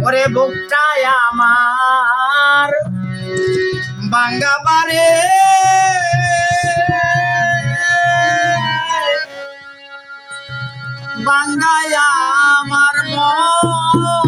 ওরে বুকটায় আমার বাঙ্গাবারে বাঙ্গায় আমার মন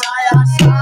Messiah.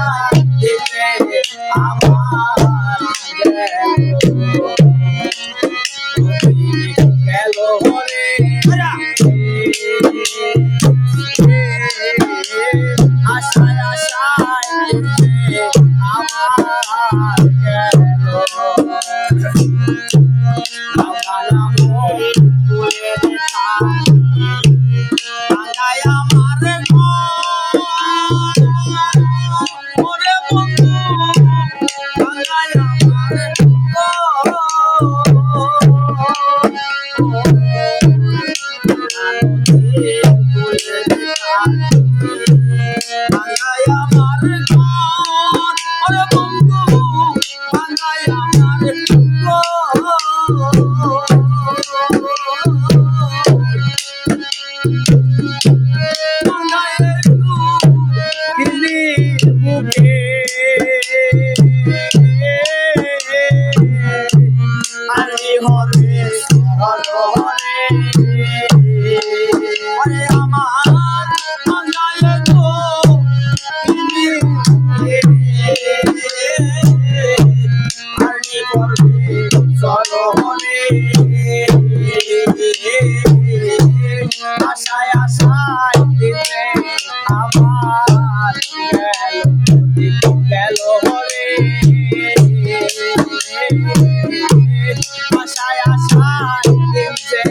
আশায় আশায় দিন যে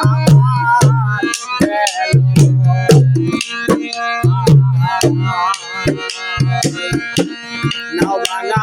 আমার নাও ভাঙা